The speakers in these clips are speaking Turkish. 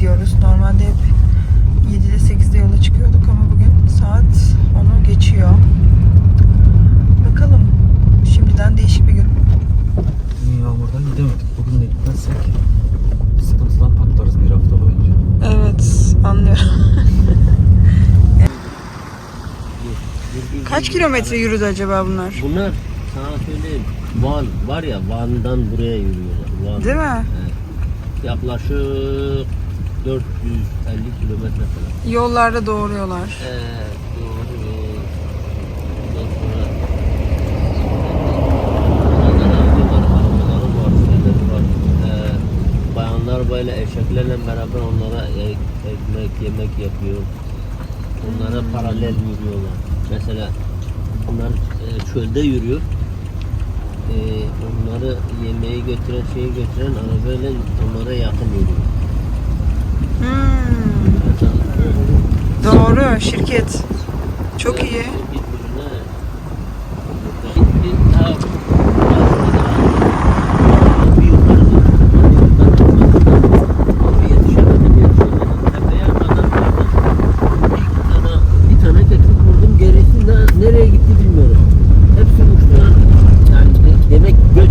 gidiyoruz. Normalde hep 7'de 8'de yola çıkıyorduk ama bugün saat 10'u geçiyor. Bakalım. Şimdiden değişik bir gün. Yağmurdan gidemedik. Bugün de gitmezsek sıkıntıdan patlarız bir hafta boyunca. Evet, anlıyorum. Kaç kilometre yürüdü acaba bunlar? Bunlar sana söyleyeyim. Van var ya Van'dan buraya yürüyorlar. Van. Değil mi? Evet. Yaklaşık 450 kilometre falan. Yollarda doğuruyorlar. Evet, doğru. Ondan sonra. Ee, bayanlar böyle eşeklerle beraber onlara e- ekmek, yemek yapıyor. Onlara paralel yürüyorlar. Mesela bunlar e, çölde yürüyor. E, onları yemeği götüren, şeyi götüren arabayla onlara yakın yürüyor. Hmm, doğru şirket. Çok iyi. Nereye gitti bilmiyorum. Hepsi uçtular. Yani de- demek göç,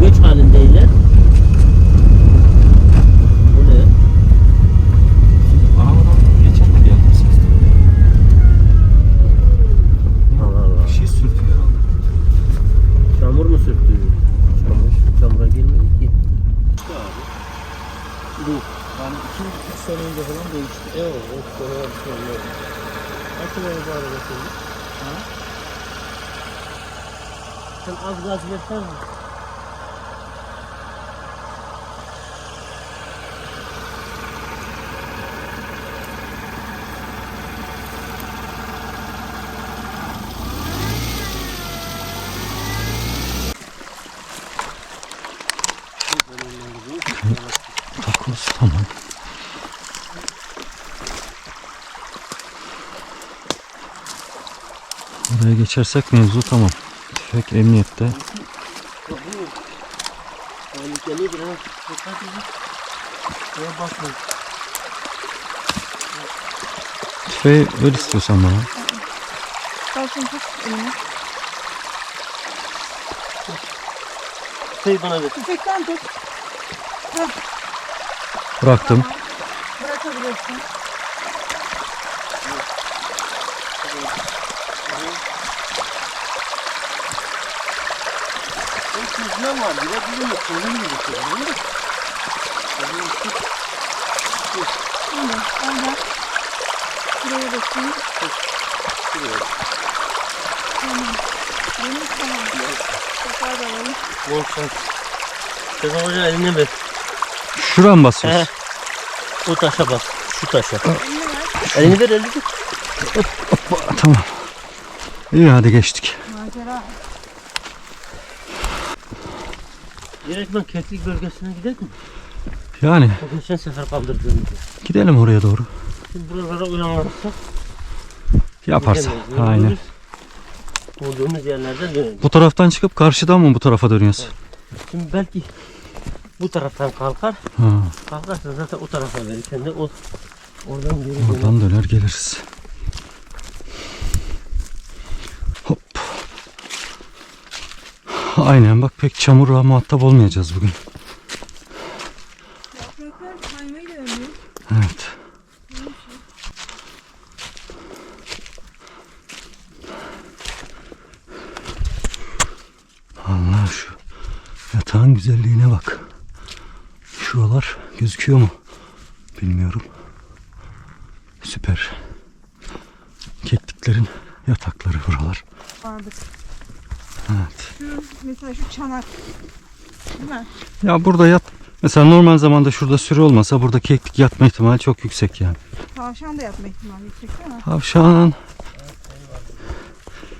göç halindeyler. Bu ne? Arabadan geçen de geldi ses. Allah Allah. Bir şey sürtüyor herhalde. Çamur mu sürttü? Çamur. Çamura girmedi ki. Bu. Yani iki, üç sene önce falan değişti. Evet, o kadar bir şey yok. Kaç bu araba senin? Sen az gaz versene. Takoz tamam. Oraya geçersek mevzu tamam. Tüfek emniyette. Tehlikelidir ha. Dikkat edin. Şuraya bakmayın. Tüfeği ver istiyorsan bana. Kalsın tut elini. Şey bana ver. Tüfekten tut. Bıraktım. Bırakabilirsin. Bir çizme var. Bir de bizim sözüm gibi söylüyor. Şimdi oradan buraya bakayım. Tamam. Benim tamam. Tekrar da alalım. Bol şans. Sezen Hoca eline ver. Şuradan mı basıyorsun? O taşa bas. Şu taşa. Elini ver. Elini ver elini ver. Hoppa, Tamam. İyi hadi geçtik. Macera. Direktmen keklik bölgesine gidelim mi? Yani O geçen sefer kaldırdığımız. gidelim oraya doğru. Şimdi buralara uyanırsak Yaparsa. Aynen. Bulduğumuz yerlerden dönelim. Bu taraftan çıkıp karşıdan mı bu tarafa dönüyoruz? Şimdi belki bu taraftan kalkar. Ha, Kalkarsa zaten o tarafa verir. Kendi o oradan geri oradan döner geliriz. Aynen bak pek çamurla muhatap olmayacağız bugün. Yapraklar kaymayı da önlüyor. Evet. Allah şu yatağın güzelliğine bak. Şuralar gözüküyor mu? Bilmiyorum. Süper. Kekliklerin yatakları buralar. Vardı. Evet. Şu mesela şu çanak. Değil mi? Ya burada yat. Mesela normal zamanda şurada sürü olmasa burada keklik yatma ihtimali çok yüksek yani. Tavşan da yatma ihtimali yüksek değil mi? Tavşan.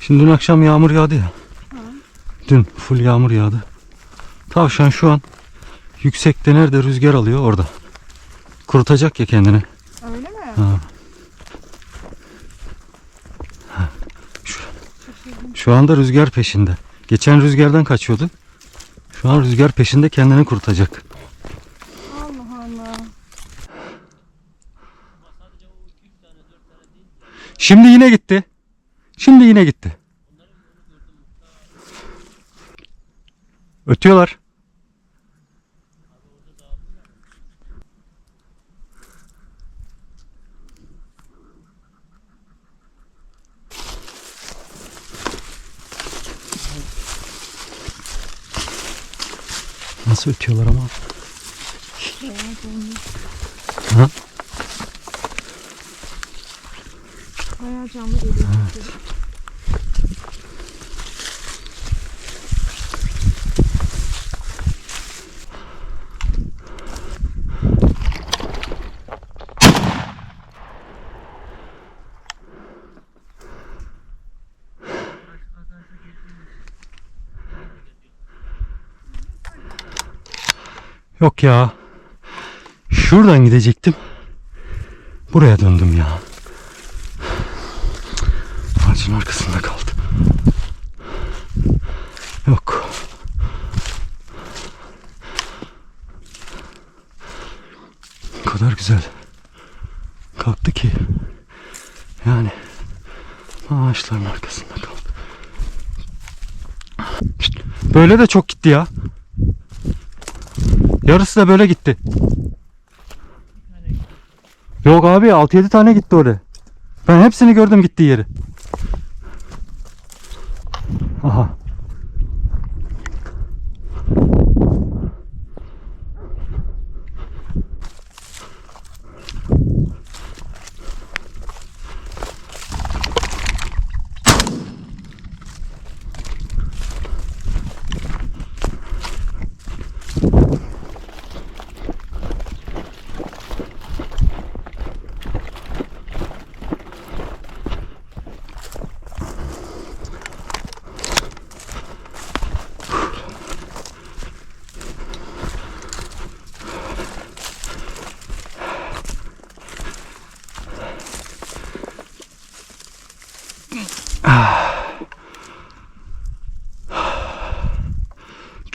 Şimdi dün akşam yağmur yağdı ya. Dün full yağmur yağdı. Tavşan şu an yüksekte nerede rüzgar alıyor orada. Kurutacak ya kendini. Öyle mi? Ha. Şu, şu anda rüzgar peşinde. Geçen rüzgardan kaçıyordu. Şu an rüzgar peşinde kendini kurutacak. Allah Allah. Şimdi yine gitti. Şimdi yine gitti. Ötüyorlar. Nasıl ötüyorlar ama. Ha? Bayağı canlı geliyor. Yok ya. Şuradan gidecektim. Buraya döndüm ya. Ağacın arkasında kaldı. Yok. O kadar güzel. Kalktı ki. Yani ağaçların arkasında kaldı. Böyle de çok gitti ya. Yarısı da böyle gitti. Yok abi 6-7 tane gitti oraya. Ben hepsini gördüm gittiği yeri. Aha.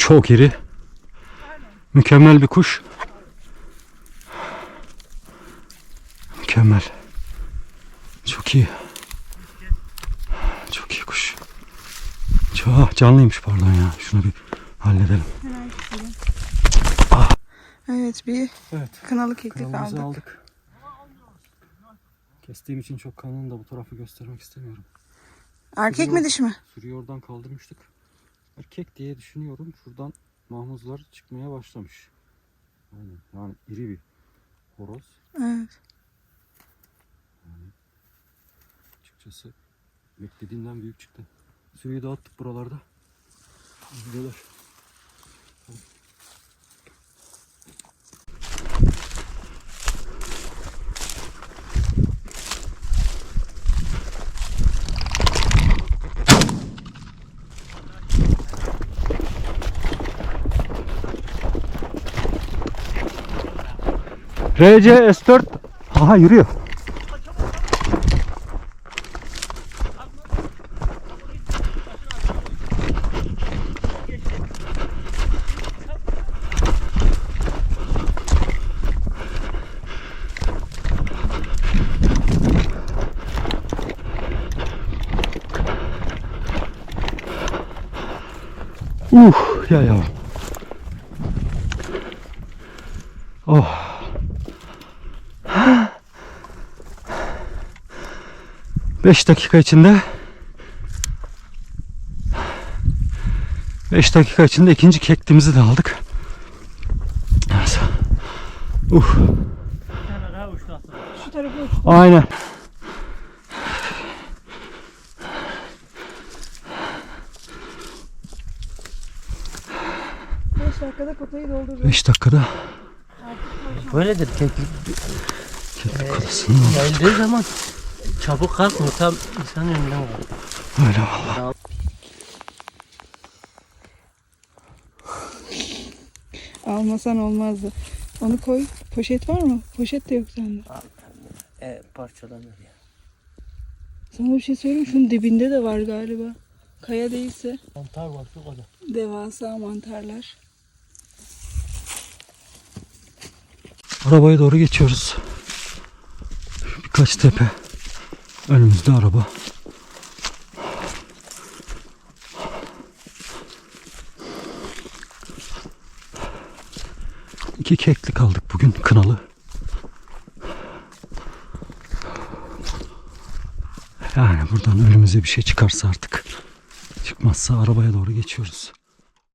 Çok iri. Mükemmel bir kuş. Mükemmel. Çok iyi. Çok iyi kuş. Çok canlıymış pardon ya. Şunu bir halledelim. Evet bir Evet. kınalı keklik aldık. aldık. Kestiğim için çok kanalını da bu tarafı göstermek istemiyorum. Erkek mi dişi mi? Sürüyü oradan kaldırmıştık. Erkek diye düşünüyorum. Şuradan mahmuzlar çıkmaya başlamış. Aynen. Yani iri bir horoz. Evet. Açıkçası beklediğimden büyük çıktı. Sürüyü dağıttık buralarda. Gidiyorlar. S4 Aha yürüyor. Uh ya ya. Oh. Beş dakika içinde Beş dakika içinde ikinci kektimizi de aldık. Evet. Uh, Şu tarafa uç. aynen. Beş dakikada kotayı doldurduk. Beş dakikada Böyledir keklik. keklik kodasını Geldiği zaman çabuk kalkmıyor. Tam insanın önünden kalkıyor. Öyle valla. Almasan olmazdı. Onu koy. Poşet var mı? Poşet de yok sende. E, parçalanır ya. Sana bir şey söyleyeyim mi? Şunun dibinde de var galiba. Kaya değilse. Mantar var şu kadar. Devasa mantarlar. Arabaya doğru geçiyoruz. Birkaç tepe. Önümüzde araba. İki keklik aldık bugün kınalı. Yani buradan önümüze bir şey çıkarsa artık çıkmazsa arabaya doğru geçiyoruz.